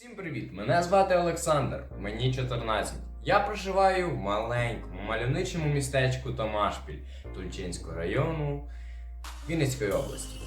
Всім привіт! Мене звати Олександр, мені 14. Я проживаю в маленькому мальовничому містечку Томашпіль Тульчинського району Вінницької області.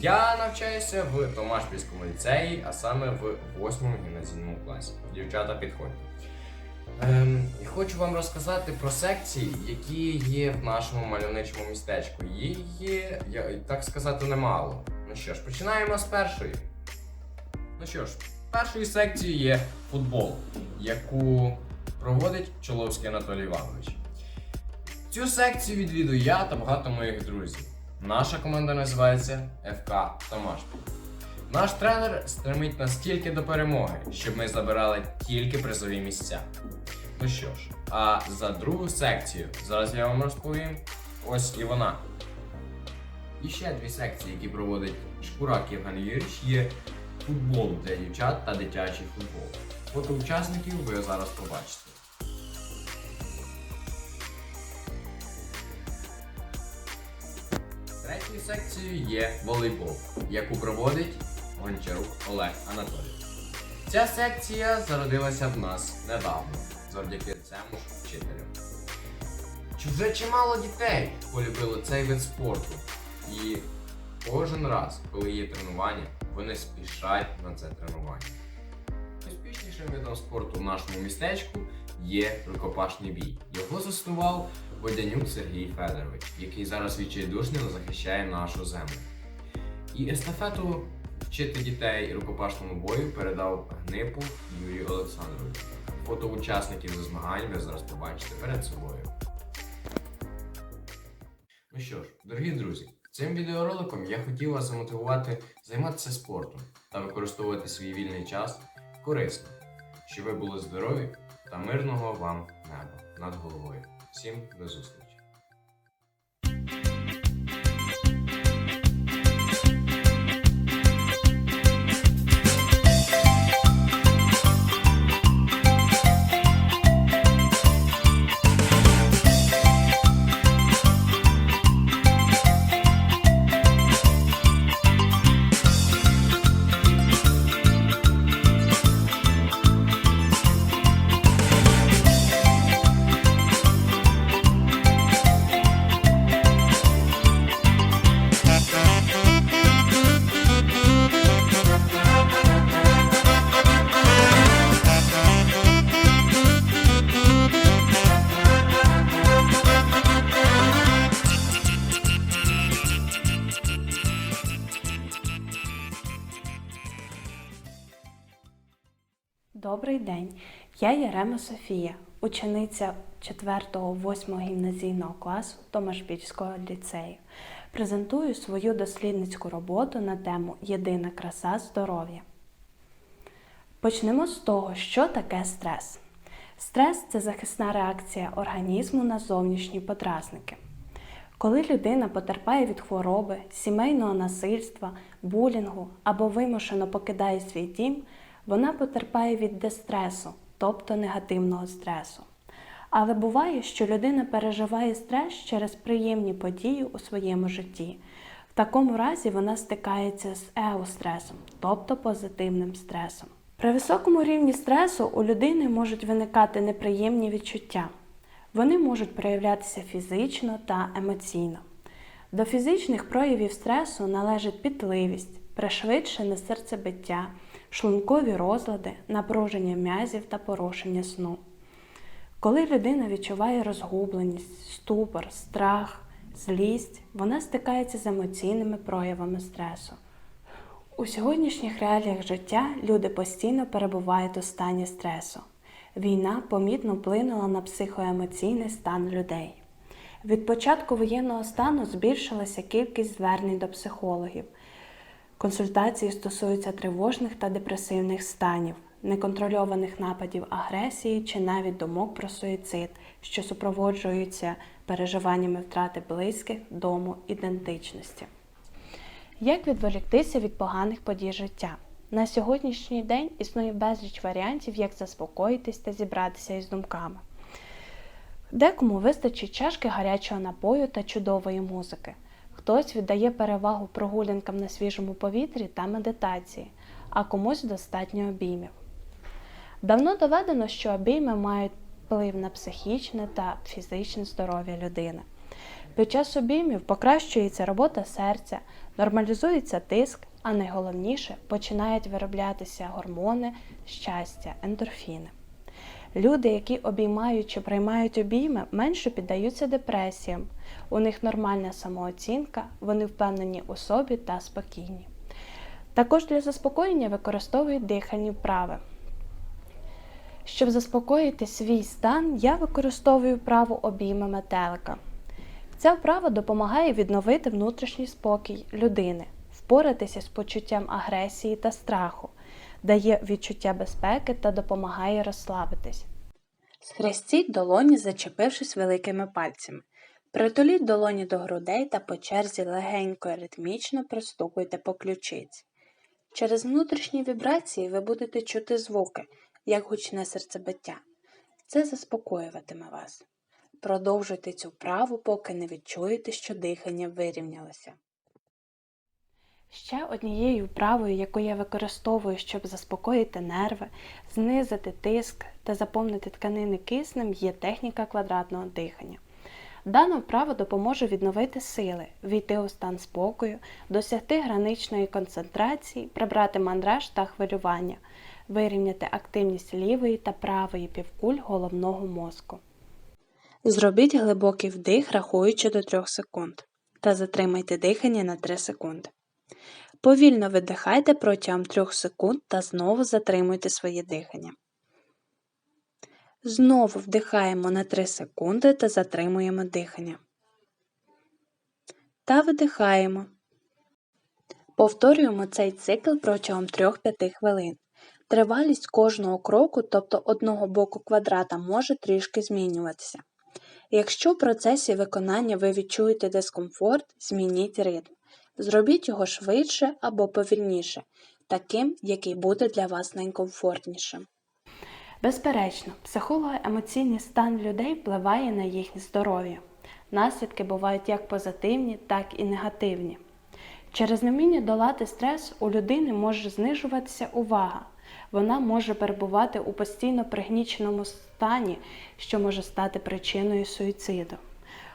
Я навчаюся в Томашпільському ліцеї, а саме в 8 гімназійному класі. Дівчата підходять. Ем, і хочу вам розказати про секції, які є в нашому мальовничому містечку. Їх є, я, так сказати, немало. Ну що ж, починаємо з першої. Ну що ж, першою секцією є футбол, яку проводить Чоловський Анатолій Іванович. Цю секцію відвідую я та багато моїх друзів. Наша команда називається ФК Томашпіль. Наш тренер стремить нас тільки до перемоги, щоб ми забирали тільки призові місця. Ну що ж, а за другу секцію зараз я вам розповім ось і вона. І ще дві секції, які проводить Шкурак Євген Юрійович, є футбол для дівчат та дитячий футбол. Фото учасників ви зараз побачите. Третьою секцією є волейбол, яку проводить Гончарук Олег Анатолійович. Ця секція зародилася в нас недавно, завдяки цьому вчителю. Чи вже чимало дітей полюбило цей вид спорту. І кожен раз, коли є тренування, вони спішать на це тренування. Найуспішнішим видом спорту в нашому містечку є рукопашний бій. Його заснував Водянюк Сергій Федорович, який зараз відчайдушно захищає нашу землю. І естафету вчити дітей рукопашному бою передав Гнипу Юрію Олександровичу. Фото учасників за змагань ви зараз побачите перед собою. Ну що ж, дорогі друзі, цим відеороликом я хотів вас замотивувати займатися спортом та використовувати свій вільний час корисно, щоб ви були здорові та мирного вам неба над головою. Всім до зустрічі! Добрий день. Я Ярема Софія, учениця 4-8 гімназійного класу Томашпільського ліцею. Презентую свою дослідницьку роботу на тему Єдина краса здоров'я. Почнемо з того, що таке стрес. Стрес це захисна реакція організму на зовнішні подразники. Коли людина потерпає від хвороби, сімейного насильства, булінгу або вимушено покидає свій дім, вона потерпає від дистресу, тобто негативного стресу. Але буває, що людина переживає стрес через приємні події у своєму житті. В такому разі вона стикається з еустресом, тобто позитивним стресом. При високому рівні стресу у людини можуть виникати неприємні відчуття. Вони можуть проявлятися фізично та емоційно. До фізичних проявів стресу належить пітливість, пришвидшене серцебиття, шлункові розлади, напруження м'язів та порушення сну. Коли людина відчуває розгубленість, ступор, страх, злість, вона стикається з емоційними проявами стресу. У сьогоднішніх реаліях життя люди постійно перебувають у стані стресу. Війна помітно вплинула на психоемоційний стан людей. Від початку воєнного стану збільшилася кількість звернень до психологів. Консультації стосуються тривожних та депресивних станів, неконтрольованих нападів агресії чи навіть думок про суїцид, що супроводжуються переживаннями втрати близьких, дому, ідентичності. Як відволіктися від поганих подій життя? На сьогоднішній день існує безліч варіантів, як заспокоїтись та зібратися із думками. Декому вистачить чашки гарячого напою та чудової музики. Хтось віддає перевагу прогулянкам на свіжому повітрі та медитації, а комусь достатньо обіймів. Давно доведено, що обійми мають вплив на психічне та фізичне здоров'я людини. Під час обіймів покращується робота серця, нормалізується тиск, а найголовніше починають вироблятися гормони щастя, ендорфіни. Люди, які обіймають чи приймають обійми, менше піддаються депресіям. У них нормальна самооцінка, вони впевнені у собі та спокійні. Також для заспокоєння використовують дихальні вправи. Щоб заспокоїти свій стан, я використовую вправу обійми метелика. Ця вправа допомагає відновити внутрішній спокій людини, впоратися з почуттям агресії та страху, дає відчуття безпеки та допомагає розслабитись. Схрестіть долоні, зачепившись великими пальцями. Притуліть долоні до грудей та по черзі легенько і ритмічно пристукуйте по ключиці. Через внутрішні вібрації ви будете чути звуки, як гучне серцебиття. Це заспокоюватиме вас. Продовжуйте цю вправу, поки не відчуєте, що дихання вирівнялося. Ще однією вправою, яку я використовую, щоб заспокоїти нерви, знизити тиск та заповнити тканини киснем, є техніка квадратного дихання. Дана вправа допоможе відновити сили, війти у стан спокою, досягти граничної концентрації, прибрати мандраж та хвилювання, вирівняти активність лівої та правої півкуль головного мозку. Зробіть глибокий вдих, рахуючи до 3 секунд, та затримайте дихання на 3 секунди. Повільно видихайте протягом 3 секунд та знову затримуйте своє дихання. Знову вдихаємо на 3 секунди та затримуємо дихання. Та видихаємо. Повторюємо цей цикл протягом 3-5 хвилин. Тривалість кожного кроку, тобто одного боку квадрата, може трішки змінюватися. Якщо в процесі виконання ви відчуєте дискомфорт, змініть ритм. Зробіть його швидше або повільніше, таким, який буде для вас найкомфортнішим. Безперечно, психолого-емоційний стан людей впливає на їхнє здоров'я. Наслідки бувають як позитивні, так і негативні. Через невміння долати стрес у людини може знижуватися увага. Вона може перебувати у постійно пригніченому стані, що може стати причиною суїциду.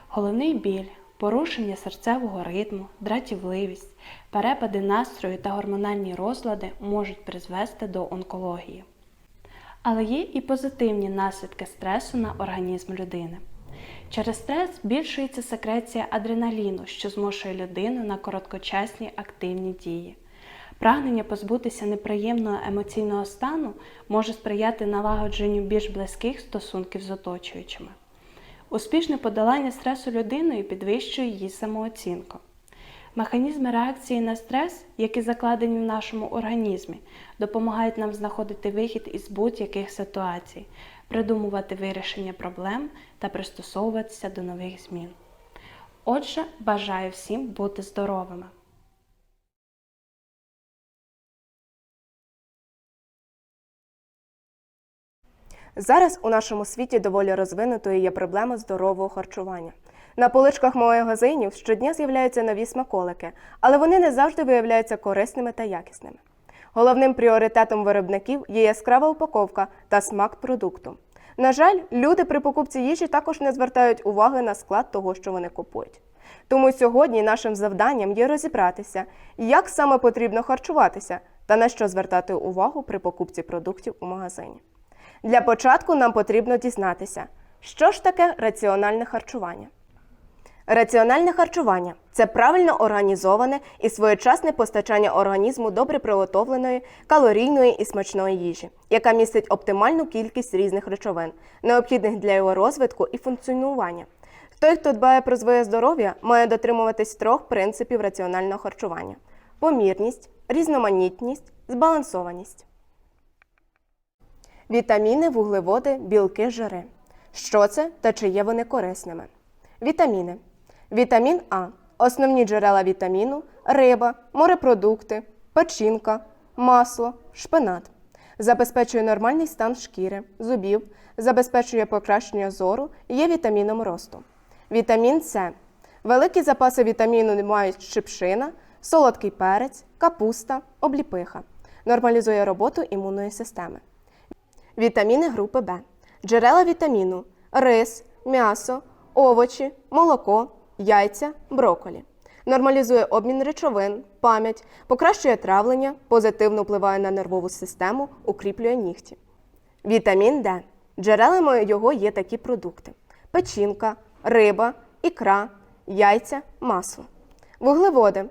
Головний біль, порушення серцевого ритму, дратівливість, перепади настрою та гормональні розлади можуть призвести до онкології. Але є і позитивні наслідки стресу на організм людини. Через стрес збільшується секреція адреналіну, що змушує людину на короткочасні активні дії. Прагнення позбутися неприємного емоційного стану може сприяти налагодженню більш близьких стосунків з оточуючими. Успішне подолання стресу людиною підвищує її самооцінку. Механізми реакції на стрес, які закладені в нашому організмі, допомагають нам знаходити вихід із будь-яких ситуацій, придумувати вирішення проблем та пристосовуватися до нових змін. Отже, бажаю всім бути здоровими! Зараз у нашому світі доволі розвинутою є проблема здорового харчування. На поличках магазинів щодня з'являються нові смаколики, але вони не завжди виявляються корисними та якісними. Головним пріоритетом виробників є яскрава упаковка та смак продукту. На жаль, люди при покупці їжі також не звертають уваги на склад того, що вони купують. Тому сьогодні нашим завданням є розібратися, як саме потрібно харчуватися та на що звертати увагу при покупці продуктів у магазині. Для початку нам потрібно дізнатися, що ж таке раціональне харчування. Раціональне харчування це правильно організоване і своєчасне постачання організму добре приготовленої, калорійної і смачної їжі, яка містить оптимальну кількість різних речовин, необхідних для його розвитку і функціонування. Той, хто дбає про своє здоров'я, має дотримуватись трьох принципів раціонального харчування: помірність, різноманітність, збалансованість. Вітаміни, вуглеводи, білки, жири. Що це та чи є вони корисними? Вітаміни. Вітамін А. Основні джерела вітаміну риба, морепродукти, печінка, масло, шпинат. Забезпечує нормальний стан шкіри, зубів, забезпечує покращення зору, є вітаміном росту. Вітамін С. Великі запаси вітаміну мають шипшина, солодкий перець, капуста, обліпиха. Нормалізує роботу імунної системи. Вітаміни групи Б. Джерела вітаміну рис, м'ясо, овочі, молоко, яйця, броколі. Нормалізує обмін речовин, пам'ять, покращує травлення, позитивно впливає на нервову систему, укріплює нігті. Вітамін Д. Джерелами його є такі продукти: печінка, риба, ікра, яйця, масло. Вуглеводи.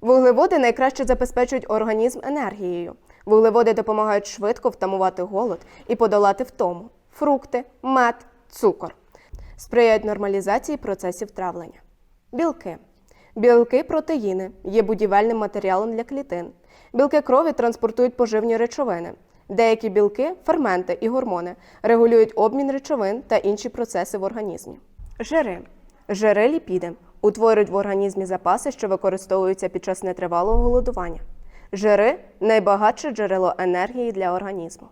Вуглеводи найкраще забезпечують організм енергією. Вуглеводи допомагають швидко втамувати голод і подолати втому. Фрукти, мед, цукор. Сприяють нормалізації процесів травлення. Білки. Білки протеїни є будівельним матеріалом для клітин. Білки крові транспортують поживні речовини. Деякі білки, ферменти і гормони регулюють обмін речовин та інші процеси в організмі. Жири. Жири ліпіди утворюють в організмі запаси, що використовуються під час нетривалого голодування. Жири найбагатше джерело енергії для організму.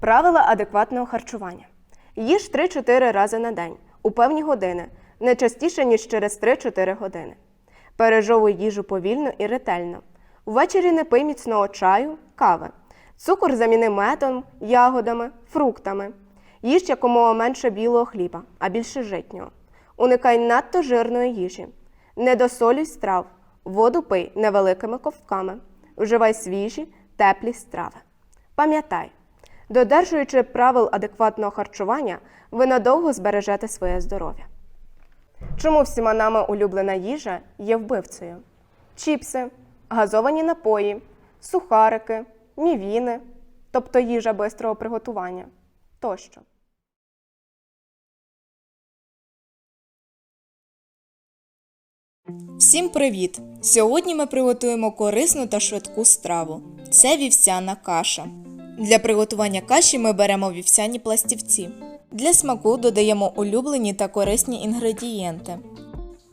Правила адекватного харчування. Їж 3-4 рази на день у певні години, не частіше, ніж через 3-4 години. Пережовуй їжу повільно і ретельно. Ввечері не пий міцного чаю, кави. Цукор заміни медом, ягодами, фруктами. Їж якомога менше білого хліба, а більше житнього. Уникай надто жирної їжі. Не досолюй страв. Воду пий невеликими ковтками. Вживай свіжі, теплі страви. Пам'ятай, додержуючи правил адекватного харчування, ви надовго збережете своє здоров'я. Чому всіма нами улюблена їжа є вбивцею? Чіпси, газовані напої, сухарики, мівіни, тобто їжа бистрого приготування тощо. Всім привіт! Сьогодні ми приготуємо корисну та швидку страву. Це вівсяна каша. Для приготування каші ми беремо вівсяні пластівці. Для смаку додаємо улюблені та корисні інгредієнти.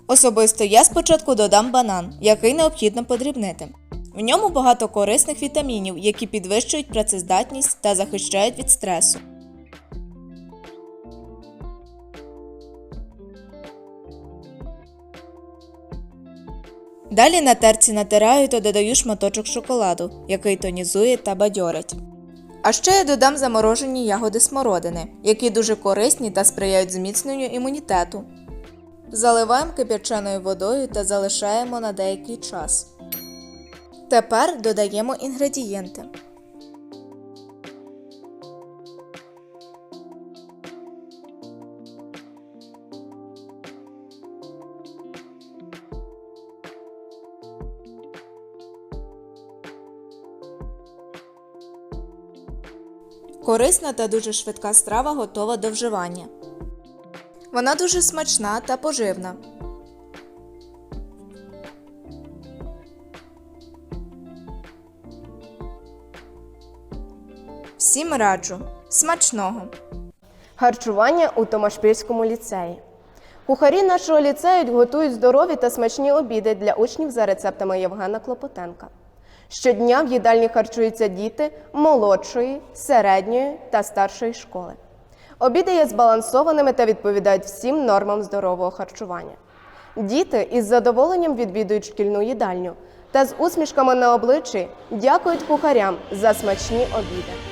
Особисто я спочатку додам банан, який необхідно подрібнити. В ньому багато корисних вітамінів, які підвищують працездатність та захищають від стресу. Далі на терці натираю та додаю шматочок шоколаду, який тонізує та бадьорить. А ще я додам заморожені ягоди смородини, які дуже корисні та сприяють зміцненню імунітету. Заливаємо кип'яченою водою та залишаємо на деякий час. Тепер додаємо інгредієнти. Корисна та дуже швидка страва готова до вживання. Вона дуже смачна та поживна. Всім раджу. Смачного! Харчування у Томашпільському ліцеї. Кухарі нашого ліцею готують здорові та смачні обіди для учнів за рецептами Євгена Клопотенка. Щодня в їдальні харчуються діти молодшої, середньої та старшої школи. Обіди є збалансованими та відповідають всім нормам здорового харчування. Діти із задоволенням відвідують шкільну їдальню та з усмішками на обличчі дякують кухарям за смачні обіди.